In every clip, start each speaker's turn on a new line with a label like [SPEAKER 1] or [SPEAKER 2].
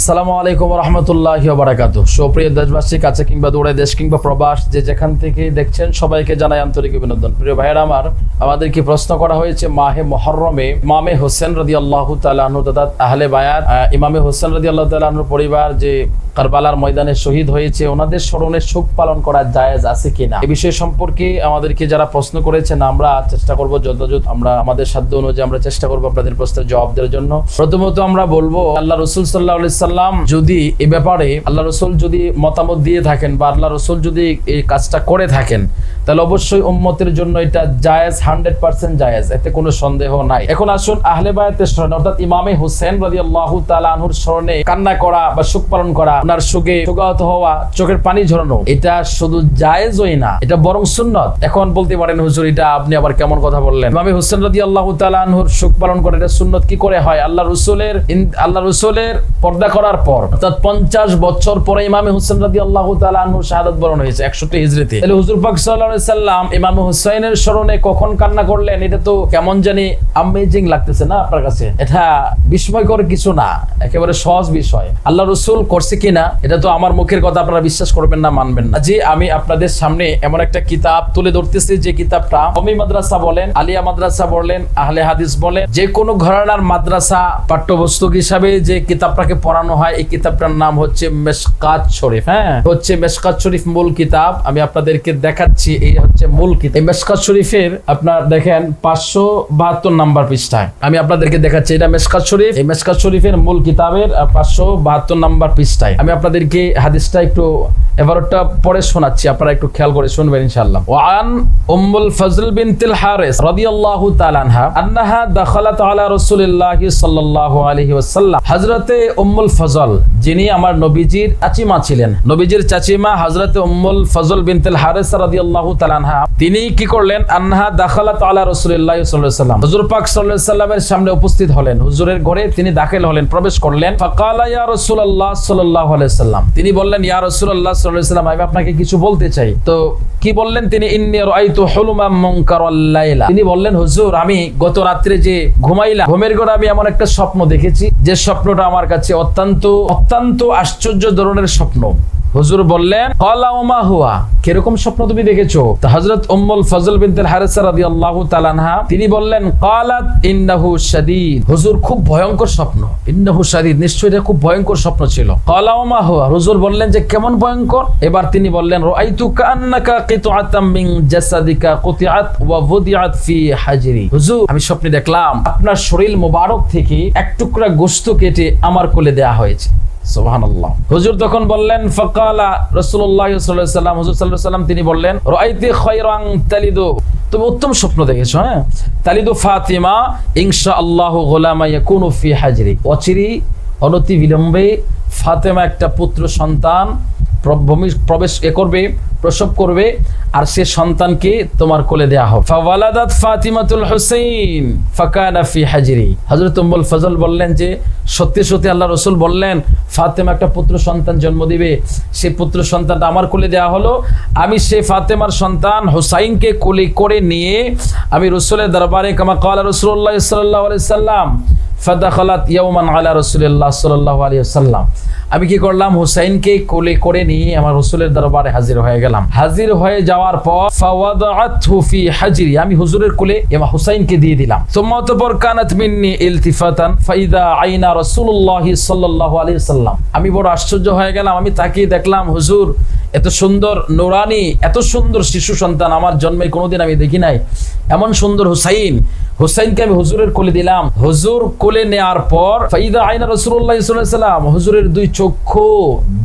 [SPEAKER 1] আসসালামু আলাইকুম রহমতুল্লাহ বারাকাত সুপ্রিয় দেশবাসী, কাছে কিংবা দূরে, দেশ কিংবা প্রবাস, যে যেখান থেকে দেখছেন, সবাইকে জানাই আন্তরিক অভিনন্দন। প্রিয় ভাইয়েরা আমার, আমাদেরকে প্রশ্ন করা হয়েছে মাহে মহরমে ইমামে হোসেন রদি আল্লাহ তালু তথা আহলে বায়াত ইমামে হোসেন রদি আল্লাহ তালুর পরিবার যে কারবালার ময়দানে শহীদ হয়েছে, ওনাদের স্মরণে শোক পালন করা জায়েজ আছে কিনা? এ বিষয় সম্পর্কে আমাদেরকে যারা প্রশ্ন করেছেন, আমরা চেষ্টা করব যথাযথ, আমরা আমাদের সাধ্য অনুযায়ী আমরা চেষ্টা করব আপনাদের প্রশ্নের জবাব দেওয়ার জন্য। প্রথমত আমরা বলব, আল্লাহ রসুল সাল্লাহ সাল্লাম যদি এ ব্যাপারে আল্লাহ রসুল যদি মতামত দিয়ে থাকেন বা আল্লাহ রসুল যদি এই কাজটা করে থাকেন, তাহলে অবশ্যই উম্মতের জন্য এটা জায়েজ, হান্ড্রেড পার্সেন্ট জায়েজ। এতে কোনো সন্দেহ নাই। এখন আসুন আহলে বায়াতের স্মরণে, অর্থাৎ ইমামে হুসেন রাজি আল্লাহ তালাহুর স্মরণে কান্না করা বা সুখ পালন করা, ওনার সুখে শোকাহত হওয়া, চোখের পানি ঝরানো, এটা শুধু জায়েজই না, এটা বরং সুন্নত। এখন বলতে পারেন, হুজুর, এটা আপনি আবার কেমন কথা বললেন? ইমামে হুসেন রাজি আল্লাহ তালাহুর সুখ পালন করে, এটা সুন্নত কি করে হয়? আল্লাহ রসুলের আল্লাহ রসুলের পর্দা করার পর, অর্থাৎ পঞ্চাশ বছর পরে ইমামে হুসেন রাজি আল্লাহ তালাহুর শাহাদত বরণ হয়েছে একষট্টি হিজড়িতে তাহলে হুজুর পাক সাল্লাম ইমাম হুসাইনের স্মরণে কখন কান্না করলেন? এটা তো কেমন জানি আমেজিং লাগতেছে না আপনার কাছে? এটা বিস্ময়কর কিছু না, একেবারে সহজ বিষয়। আল্লাহ রসুল করছে কিনা, এটা তো আমার মুখের কথা আপনারা বিশ্বাস করবেন না, মানবেন না। যে আমি আপনাদের সামনে এমন একটা কিতাব তুলে ধরতেছি, যে কিতাবটা অমি মাদ্রাসা বলেন, আলিয়া মাদ্রাসা বলেন, আহলে হাদিস বলেন, যে কোনো ঘরানার মাদ্রাসা পাঠ্যপুস্তক হিসাবে যে কিতাবটাকে পড়ানো হয়, এই কিতাবটার নাম হচ্ছে মেশকাত শরীফ হ্যাঁ? হচ্ছে মেশকাত শরীফ মূল কিতাব, আমি আপনাদেরকে দেখাচ্ছি, এই হচ্ছে মূল কিতাব। এই মেশকাত শরীফের, আপনার দেখেন, পাঁচশো বাহাত্তর নাম্বার পৃষ্ঠায়, আমি আপনাদেরকে দেখাচ্ছি, এটা মেশকাত শরীফ, এই মেশকাত শরীফের মূল কিতাবের পাঁচশো বাহাত্তর নাম্বার পৃষ্ঠায়। আমি আপনাদেরকে হাদিসটা একটু, এবারটা পরে শোনাচ্ছি, আপনারা একটু খেয়াল করে শুনবেন, ইনশাআল্লাহ। ওয়ান উম্মুল ফজল বিনতিল হারিস রাদিয়াল্লাহু তাআলা আনহা, আন্নাহা দাখালাত আলা রাসূলিল্লাহি সাল্লাল্লাহু আলাইহি ওয়াসাল্লাম। হযরতে উম্মুল ফজল, যিনি আমার নবীজির চাচিমা ছিলেন। নবীজির চাচিমা হযরতে উম্মুল ফজল বিনতিল হারিস রাদিয়াল্লাহু তাআলা আনহা, তিনি কি করলেন? আন্নাহা দাখালাত আলা রাসূলিল্লাহি সাল্লাল্লাহু আলাইহি হুজুর পাক সাল্লাল্লাহু আলাইহি সাল্লামের সামনে উপস্থিত হলেন। হুজুরের ঘরে তিনি দাখিল হলেন, প্রবেশ করলেন। ফাকালা ইয়া রাসূলুল্লাহ সাল্লাল্লাহু আলাইহি সাল্লাম তিনি বললেন, ইয়া রাসূলুল্লাহ সাল্লাল্লাহু আলাইহি সাল্লাম আমি আপনাকে কিছু বলতে চাই। তো কি বললেন তিনি? ইন্নী রাআইতু মুনকারাল লাইলা। তিনি বললেন, হুজুর, আমি গত রাত্রে যে ঘুমাইলাম, ঘুমের ঘরে আমি এমন একটা স্বপ্ন দেখেছি। যে স্বপ্নটা আমার কাছে অত্যন্ত অত্যন্ত অত্যন্ত আশ্চর্য ধরনের স্বপ্ন। হুজুর বললেন হুয়া? কীরকম স্বপ্ন তুমি দেখেছ? তো হযরত উম্মুল ফজল তাআলা আনহা, তিনি বললেন, কালাত ইন্নাহু শাদীদ। হুজুর, খুব ভয়ঙ্কর স্বপ্ন। ইন্নাহু শাদীদ, নিশ্চয়ই এটা খুব ভয়ঙ্কর স্বপ্ন ছিল। কলা ওমা হুয়া? হুজুর বললেন যে, কেমন ভয়ঙ্কর? এবার তিনি বললেন, রাআইতু কিতআতাম মিন জাসাদিকা কুতিআত ওয়া wudi'at ফি হাজরি। হুজুর, আমি স্বপ্নে দেখলাম, আপনার শরীর মোবারক থেকে এক টুকরা গোশত কেটে আমার কোলে দেয়া হয়েছে। সুবহানাল্লাহ। হুজুর তখন বললেন, ফকালা সাল্লাম সাল্লাহ সাল্লাম তিনি বললেন তুমি উত্তম স্বপ্ন দেখেছ হ্যাঁ? তালিদু অনতি বিলম্বে ফাতেমা একটা পুত্র সন্তান প্রবেশ করবে। প্রসব করবে আর সে সন্তানকে তোমার কোলে দেয়া হবে। ফাওয়ালাদাত ফাতিমাতুল হুসাইন ফাকানা ফি হাজরি। হযরত উম্মুল ফজল বললেন যে, সত্যি সত্যি আল্লাহ রসুল বললেন, ফাতেমা একটা পুত্র সন্তান জন্ম দিবে, সে পুত্র সন্তানটা আমার কোলে দেয়া হলো, আমি সে ফাতেমার সন্তান হুসাইনকে কোলে করে নিয়ে আমি রসুলের দরবারে, কামা কালা রসুল্লাহ সাল্লাহ আলাইহি সাল্লাম ফাদাখালাত ইয়াউমান আলা রাসূলিল্লাহ সাল্লাল্লাহু আলাইহি ওয়াসাল্লাম। আমি কি করলাম? হুসাইনকে কোলে করে নিয়ে আমার রসুলের দরবারে হাজির হয়ে গেলাম। হাজির হয়ে যাওয়ার পর ফাওয়াদাআতহু ফি হাজরি, আমি হুজুরের কোলে এমা হুসাইনকে দিয়ে দিলাম। সুম্মা অতঃপর কানাত মিন্নি ইলতিফাতান, ফাইদা আইনা রাসূলুল্লাহ সাল্লাল্লাহু আলাইহি ওয়াসাল্লাম। আমি বড় আশ্চর্য হয়ে গেলাম। আমি তাকিয়ে দেখলাম, হুজুর, এত সুন্দর নোরানি, এত সুন্দর শিশু সন্তান আমার জন্মে কোনোদিন আমি দেখি নাই। এমন সুন্দর হুসাইন হুসাইনকে আমি হুজুরের কোলে দিলাম হুজুর কোলে নেয়ার পর ফাইদা আইনা রসুল্লাহ সাল্লাম হুজুরের দুই চক্ষু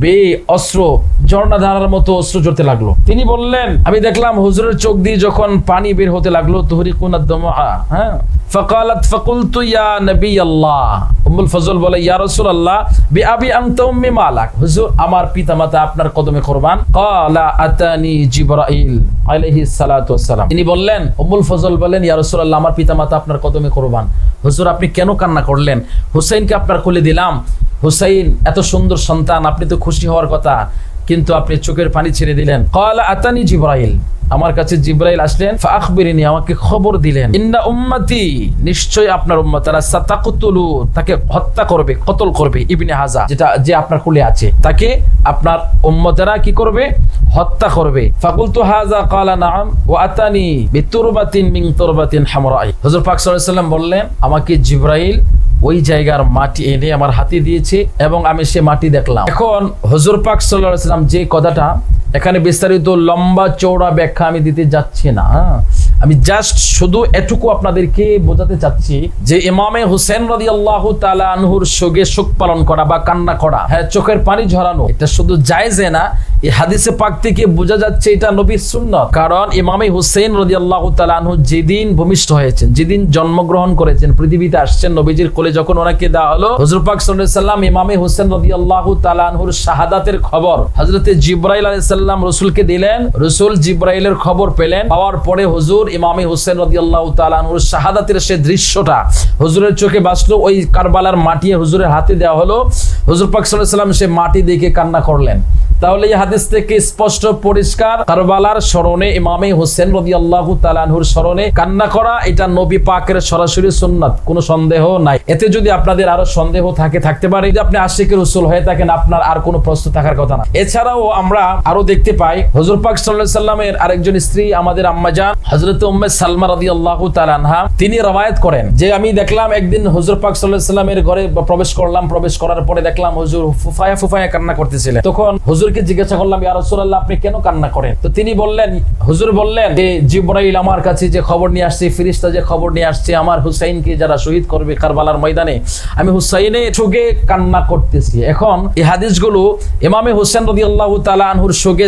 [SPEAKER 1] বে অস্ত্র ঝর্ণা ধারার মতো অস্ত্র জড়তে লাগলো তিনি বললেন আমি দেখলাম হুজুরের চোখ দিয়ে যখন পানি বের হতে লাগলো তুহরি কুনাদ্দমা হ্যাঁ فقالت فقلت يا نبي الله উম্মুল ফজল বলে ইয়া রাসূলুল্লাহ বিআবি আনতা উম্মি মালাক হুজুর আমার পিতামাতা আপনার কদমে কুরবান ক্বালা আতানি জিবরাইল আলাইহিস সালাতু ওয়াসসালাম তিনি বললেন উম্মুল ফজল বলেন ইয়া রাসূলুল্লাহ আমার পিতামাতা আপনার কদমে কুরবান। হুজুর, আপনি কেন কান্না করলেন? হুসাইনকে আপনার কোলে দিলাম। হুসাইন, এত সুন্দর সন্তান, আপনি তো খুশি হওয়ার কথা, কিন্তু আপনি চোখের পানি ছেড়ে দিলেন। কল আতানি জিব্রাইল। আমার কাছে জিব্রাইল আসলেন ফাখবিরিনি আমাকে খবর দিলেন। ইন্না উম্মতি নিশ্চয় আপনার উম্মত, তারা সাতাকুতুলু, তাকে হত্যা করবে, কতল করবে, ইবনে হাজা, যেটা, যে আপনার কুলে আছে। তাকে আপনার উম্মতেরা কি করবে? হত্যা করবে। ফাকুলতু হাজা কালা নাম ও আতানি বিতুরবাতিন মিং তুরবাতিন হামরাই। হুজুর আলাইহি বললেন, আমাকে জিব্রাইল ওই জায়গার মাটি এনে আমার হাতে দিয়েছে এবং আমি সে মাটি দেখলাম। এখন হজুর পাক সাল্লাহ সাল্লাম যে কথাটা এখানে বিস্তারিত লম্বা চৌড়া ব্যাখ্যা আমি দিতে যাচ্ছি না হ্যাঁ? আমি জাস্ট শুধু এটুকু আপনাদেরকে বোঝাতে চাচ্ছি যে ইমামে হুসেন রাজি আল্লাহ তালা আনহুর শোকে শোক পালন করা বা কান্না করা হ্যাঁ চোখের পানি ঝরানো, এটা শুধু জায়েজে না, এই হাদিসে পাক থেকে বোঝা যাচ্ছে এটা নবীর সুন্নত কারণ ইমামে হুসেন রাজি আল্লাহ তালা আনহু যেদিন ভূমিষ্ঠ হয়েছেন, যেদিন জন্মগ্রহণ করেছেন, পৃথিবীতে আসছেন, নবীজির কোলে যখন ওনাকে দেওয়া হলো হজরত পাক সাল্লাম ইমামে হুসেন রাজি আল্লাহ তালা আনহুর শাহাদাতের খবর হজরতে জিব্রাইল আলাইসাল্লাম রসুলকে দিলেন, রসুল জিব্রাইলের খবর পেলেন, পাওয়ার পরে হুজুর ইমামি হুসেন রদি আল্লাহ তালানুর শাহাদাতের সে দৃশ্যটা হুজুরের চোখে বাঁচলো, ওই কারবালার মাটিয়ে হুজুরের হাতে দেওয়া হলো। হুজুর পাক সাল্লাম সে মাটি দেখে কান্না করলেন। তাহলে এই হাদিস থেকে স্পষ্ট, পরিষ্কার কারবালার স্মরণে ইমামে হোসেন রদি আল্লাহ তালানহুর স্মরণে কান্না করা, এটা নবী পাকের সরাসরি সুন্নাত, কোনো সন্দেহ নাই। এতে যদি আপনাদের আরও সন্দেহ থাকে, থাকতে পারে। যদি আপনি আশিকের রসুল হয়ে থাকেন, আপনার আর কোনো প্রশ্ন থাকার কথা না। এছাড়াও আমরা আরও দেখতে পাই, হজর পাক সাল্লাহ সাল্লামের আরেকজন স্ত্রী, আমাদের আম্মাজান হজরত উম্মে সালমা রদি আল্লাহ তালানহা তিনি রবায়ত করেন যে, আমি দেখলাম একদিন হজর পাক সাল্লাহ সাল্লামের ঘরে প্রবেশ করলাম। প্রবেশ করার পরে দেখলাম হুজুর ফুফায়া ফুফায়া কান্না করতেছিলেন। তখন হুজুরকে জিজ্ঞাসা করলাম, ইয়া রাসূলুল্লাহ, আপনি কেন কান্না করেন? তো তিনি বললেন, হুজুর বললেন যে জিব্রাইল আমার কাছে যে খবর নিয়ে আসছে, ফিরিস্তা যে খবর নিয়ে আসছে, আমার হুসাইনকে যারা শহীদ করবে কারবালার ময়দানে, আমি হুসাইনে চোখে কান্না করতেছি। এখন এই হাদিসগুলো ইমামে হোসেন রাদিয়াল্লাহু তাআলা আনহুর শোকে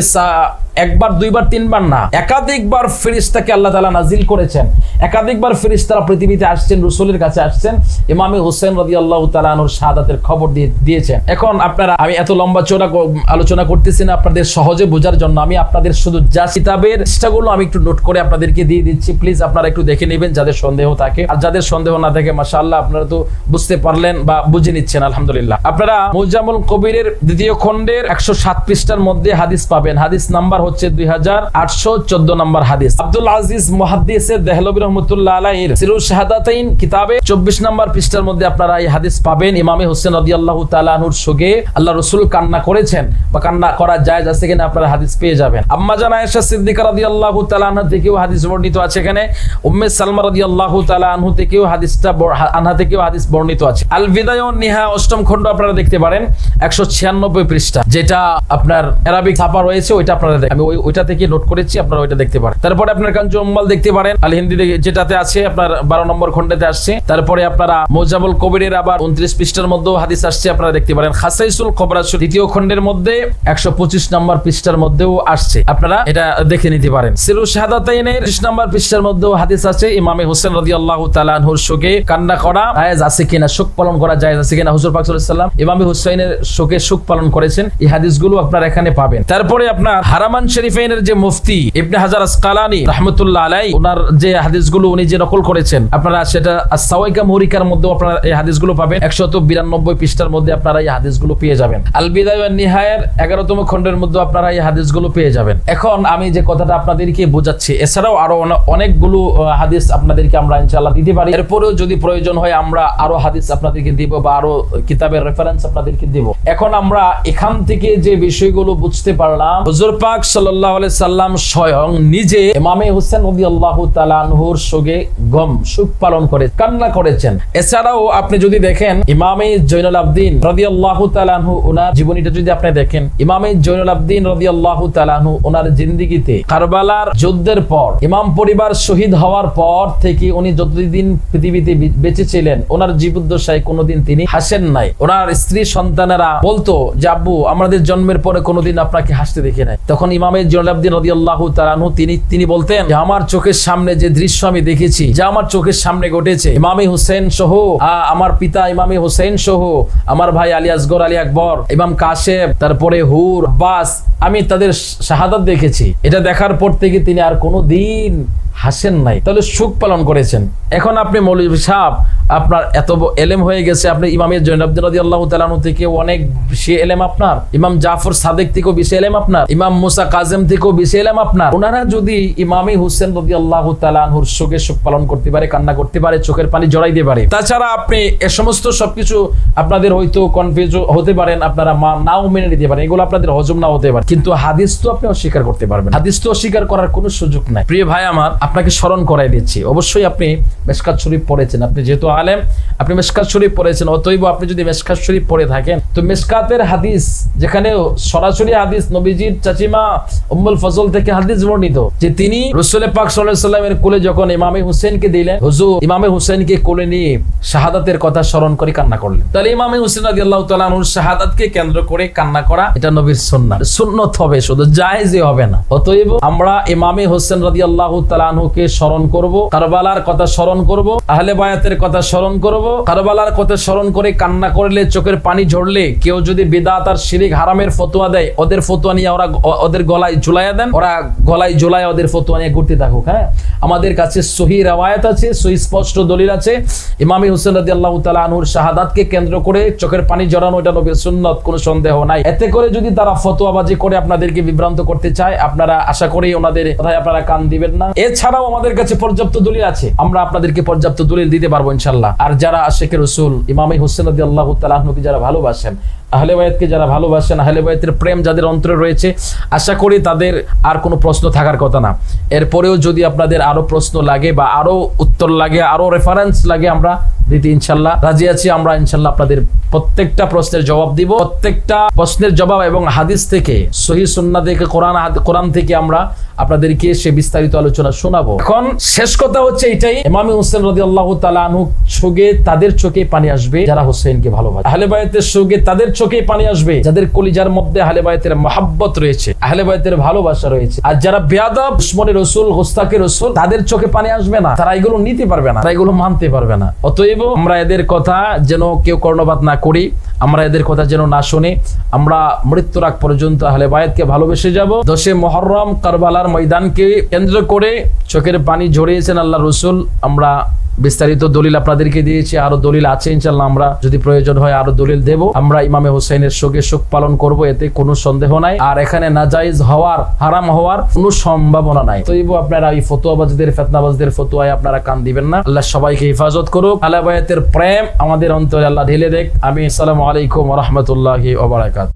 [SPEAKER 1] একবার, দুইবার, তিনবার না, একাধিকবার ফেরিস্তাকে আল্লাহ তালা নাজিল করেছেন। একাধিকবার ফেরিস্তারা পৃথিবীতে আসছেন, রসুলের কাছে আসছেন, ইমামে হোসেন রদি আল্লাহ তালানুর শাহাদাতের খবর দিয়ে, দিয়েছেন। এখন আপনারা, আমি এত লম্বা চোরা আলোচনা করতেছি না আপনাদের সহজে বোঝার জন্য, আমি আপনাদের শুধু যা কিতাবের চেষ্টাগুলো আমি একটু নোট করে আপনাদেরকে দিয়ে দিচ্ছি, প্লিজ আপনারা একটু দেখে নেবেন যাদের সন্দেহ থাকে। আর যাদের সন্দেহ না থাকে মাসা আল্লাহ আপনারা তো বুঝতে পারলেন বা বুঝে নিচ্ছেন, আলহামদুলিল্লাহ। আপনারা মুজামুল কবিরের দ্বিতীয় খণ্ডের একশো সাত পৃষ্ঠার মধ্যে হাদিস পাবেন। হাদিস নাম্বার হচ্ছে দুই হাজার আটশো চোদ্দ নম্বর হাদিস। আব্দুল আজিজ মহাদিসের দেহলবী রহমতুল্লাহ আলাইহির সিরুল শাহাদাতাইন কিতাবে চব্বিশ নম্বর পৃষ্ঠার মধ্যে আপনারা এই হাদিস পাবেন। ইমামে হোসেন রদি আল্লাহ তালাহুর সোগে আল্লাহ রসুল কান্না করেছেন বা কান্না করা যায় যাচ্ছে কিনা আপনারা হাদিস পেয়ে যাবেন। আম্মা জান আয়েশা সিদ্দিকা রদি আল্লাহ তালাহা থেকেও হাদিস বর্ণিত আছে এখানে। উম্মে সালমা রদি আল্লাহ তালাহু থেকেও হাদিসটা আনহা থেকেও হাদিস বর্ণিত আছে। আল বিদায় নিহা অষ্টম খণ্ড আপনারা দেখতে পারেন। একশো ছিয়ানব্বই পৃষ্ঠা, যেটা আপনার অ্যারাবিক ছাপা রয়েছে, ওইটা আপনারা আমি ওই ওইটা থেকে নোট করেছি, আপনারা ওইটা দেখতে পারেন। তারপরে আপনার কাঞ্চু দেখতে পারেন। আল হিন্দি যেটাতে আছে, আপনার বারো নম্বর খন্ডেতে আসছে। তারপরে আপনারা মোজাবুল কবিরের আবার উনত্রিশ পৃষ্ঠার মধ্যেও হাদিস আসছে, আপনারা দেখতে পারেন। খাসাইসুল খবরাস দ্বিতীয় খন্ডের মধ্যে একশো পঁচিশ নম্বর পৃষ্ঠার মধ্যেও আসছে। আপনারা এটা দেখে নিতে পারেন। সিরু শাহাদাতাইনের ত্রিশ নম্বর পৃষ্ঠার মধ্যেও হাদিস আছে। ইমামে হোসেন রদি আল্লাহ তালানহুর শোকে কান্না করা জায়েজ আছে কিনা, শোক পালন করা জায়েজ আছে কিনা হুজুর পাক সাল্লাম ইমামে হুসাইনের শোকে শোক পালন করেছেন। এই হাদিসগুলো আপনারা এখানে পাবেন। তারপরে আপনার হারামান শরীফের যে মুফতি ইবনে হাজার আসকালানি রহমতুল্লাহ আলাই ওনার যে হাদিসগুলো উনি যে নকল করেছেন, আপনারা সেটা সাওয়াইকা মরিকার মধ্যে আপনারা এই হাদিসগুলো পাবেন। একশত বিরানব্বই পৃষ্ঠার মধ্যে আপনারা এই হাদিসগুলো পেয়ে যাবেন। আল বিদায় নিহায়ের এগারোতম খণ্ডের মধ্যে আপনারা এই হাদিসগুলো পেয়ে যাবেন। এখন আমি যে কথাটা আপনাদেরকে বোঝাচ্ছি, এছাড়াও আরও অনেকগুলো হাদিস আপনাদেরকে আমরা ইনশাআল্লাহ দিতে পারি। এরপরেও যদি প্রয়োজন হয় আমরা আরও হাদিস আপনাদেরকে দিব বা আরও কিতাবের রেফারেন্স আপনাদেরকে দিব। এখন আমরা এখান থেকে যে বিষয়গুলো বুঝতে পারলাম, হুজুর পাক সাল্লাহ সাল্লাম স্বয়ং নিজে আল্লাহ তালানহুর সঙ্গে গম সুখ পালন করে, কান্না করেছেন। এছাড়াও আপনি যদি দেখেন ইমামে জৈনুল আল্লাহ তালানহু ওনার জীবনীটা যদি আপনি দেখেন, ইমামে জৈনুল আল্লাহ তালানহু ওনার জিন্দিগিতে কারবালার যুদ্ধের পর, ইমাম পরিবার শহীদ হওয়ার পর থেকে উনি যতদিন পৃথিবীতে বেঁচে ছিলেন ওনার জীবদ্দশায় কোনোদিন তিনি হাসেন নাই। ওনার স্ত্রী সন্তানেরা বলতো যে, আব্বু, আমাদের জন্মের পরে কোনোদিন আপনাকে হাসতে দেখে নাই। তখন তালানহু তিনি তিনি বলতেন, যে আমার চোখের সামনে যে দৃশ্য আমি দেখেছি, যা আমার চোখের সামনে ঘটেছে, ইমামি হুসেন সহ আমার পিতা ইমামি হুসেন সহ, আমার ভাই আলী আসগর, আলী আকবর, ইমাম কাশেব তারপরে হুর বাস আমি তাদের শাহাদাত দেখেছি। এটা দেখার পর থেকে তিনি আর কোনো দিন হাসেন নাই। তাহলে সুখ পালন করেছেন। এখন আপনি মৌলভী সাহেব, আপনার এত এলেম হয়ে গেছে, আপনি ইমামের জৈনবদিন আল্লাহ তালানু থেকে অনেক বেশি এলেম আপনার। ইমাম জাফর সাদেক থেকেও বেশি এলেম আপনার। ইমাম মুসা কাজেম থেকেও বেশি এলেম আপনার। ওনারা যদি ইমামি হুসেন রদি আল্লাহ তালানহুর শোকে শোক পালন করতে পারে, কান্না করতে পারে, চোখের পানি জড়াই দিতে পারে। তাছাড়া আপনি এ সমস্ত সবকিছু আপনাদের হয়তো কনফিউজ হতে পারেন, আপনারা মা- নাও মেনে নিতে পারেন। এগুলো আপনাদের হজম না হতে পারে। কিন্তু হাদিস তো আপনি অস্বীকার করতে পারবেন হাদিস তো অস্বীকার করার কোনো সুযোগ নাই। প্রিয় ভাই আমার আপনাকে স্মরণ করাই দিচ্ছি। অবশ্যই আপনি মেশকাত শরীফ পড়েছেন। আপনি যেহেতু আলেম, আপনি মেশকাত শরীফ পড়েছেন। অতএব আপনি যদি মেশকাত শরীফ পড়ে থাকেন, তো মেশকাতের হাদিস, যেখানে সরাসরি হাদিস নবীজির চাচিমা উম্মুল ফজল থেকে হাদিস বর্ণিত, যে তিনি রসুল পাক সাল্লামের কোলে যখন ইমামে হুসেনকে দিলেন, হুজুর, ইমামে হুসেনকে কোলে নিয়ে শাহাদাতের কথা স্মরণ করে কান্না করলেন। তাহলে ইমামে হুসেন রাদিয়াল্লাহু তাআলা আনহুর শাহাদাতকে কেন্দ্র করে কান্না করা, এটা নবীর সুন্নাহ সুন্নত হবে, শুধু জায়েজই হবে না। অতএব আমরা ইমামে হোসেন রাদিয়াল্লাহু তাআলা আনহুকে স্মরণ করব, কারবালার কথা স্মরণ করব, আহলে বায়াতের কথা স্মরণ করব, কারবালার কথা স্মরণ করে কান্না করলে, চোখের পানি ঝরলে, কেউ যদি বিদাত আর শিরিক হারামের ফতোয়া দেয়, ওদের ফতোয়া নিয়ে ওরা ওদের গলায় ঝুলাইয়া দেন, ওরা গলায় ঝুলায় ওদের ফতোয়া নিয়ে ঘুরতে থাকুক হ্যাঁ? আমাদের কাছে সহি রাওয়ায়াত আছে, সহি স্পষ্ট দলিল আছে। ইমামি হোসেন রাদিয়াল্লাহু তাআলা আনহুর শাহাদাতকে কেন্দ্র করে চোখের পানি জড়ানো এটা নবীর সুন্নত, কোনো সন্দেহ নাই। এতে করে যদি তারা ফতোয়াবাজি করে, আপনাদেরকে বিভ্রান্ত করতে চায়, আপনারা আশা করি ওনাদের কথায় আপনারা কান দিবেন না। এছাড়াও আমাদের কাছে পর্যাপ্ত দলিল আছে। আমরা আপনাদেরকে পর্যাপ্ত দলিল দিতে পারব ইনশাল্লাহ আর যারা আশেখের রসুল, ইমামে হোসেন আল্লাহ তাআলা আনহুকে যারা ভালোবাসেন, আহলে বায়াতকে যারা ভালোবাসেন, আহলে বায়াতের প্রেম যাদের অন্তরে রয়েছে, আশা করি তাদের আর কোনো প্রশ্ন থাকার কথা না। এরপরেও যদি আপনাদের আরও প্রশ্ন লাগে বা আরও উত্তর লাগে, আরও রেফারেন্স লাগে আমরা দিতে ইনশাল্লাহ। রাজি আছি আমরা, ইনশাল্লাহ আপনাদের প্রত্যেকটা প্রশ্নের জবাব দিব। প্রত্যেকটা প্রশ্নের জবাব এবং হাদিস থেকে, সহি সুন্নাহ থেকে, কোরআন কোরআন থেকে আমরা আপনাদেরকে সে বিস্তারিত আলোচনা শোনাবো। এখন শেষ কথা হচ্ছে এটাই, ইমামি হোসেন রদি আল্লাহ তালু চোখে তাদের চোখে পানি আসবে, যারা হোসেনকে ভালোবাসে। আহলে বায়তের চোখে তাদের চোখে পানি আসবে, যাদের কলিজার মধ্যে আহলে বায়তের মহাব্বত রয়েছে, আহলে বায়তের ভালোবাসা রয়েছে। আর যারা বেয়াদব দুশ্মনী রসুল গোস্তাকে রসুল, তাদের চোখে পানি আসবে না, তারা এগুলো নিতে পারবে না, তারা এগুলো মানতে পারবে না। অতএব আমরা এদের কথা যেন কেউ কর্ণপাত না করি, আমরা এদের কথা যেন না শুনি। আমরা মৃত্যুর আগ পর্যন্ত আহলে বায়াতকে ভালোবেসে যাব। দশে মহরম কারবালার ময়দানকে কেন্দ্র করে চোখের পানি ঝরিয়েছেন আল্লাহ রসুল। আমরা বিস্তারিত দলিল আপনাদেরকে দিয়েছি, আরও দলিল আছে ইনশাল্লাহ আমরা যদি প্রয়োজন হয় আরও দলিল দেব। আমরা ইমামে হোসেনের শোকে শোক পালন করব, এতে কোনো সন্দেহ নাই। আর এখানে নাজাইজ হওয়ার, হারাম হওয়ার কোনো সম্ভাবনা নাই। তৈব আপনারা এই ফতুয়াবাজদের, ফেতনাবাজদের ফতুয়ায় আপনারা কান দিবেন না। আল্লাহ সবাইকে হেফাজত করুক। আলাবায়াতের প্রেম আমাদের অন্তরে আল্লাহ ঢেলে দেখ। আমি আসসালামু আলাইকুম রহমতুল্লাহি ওবরাকাত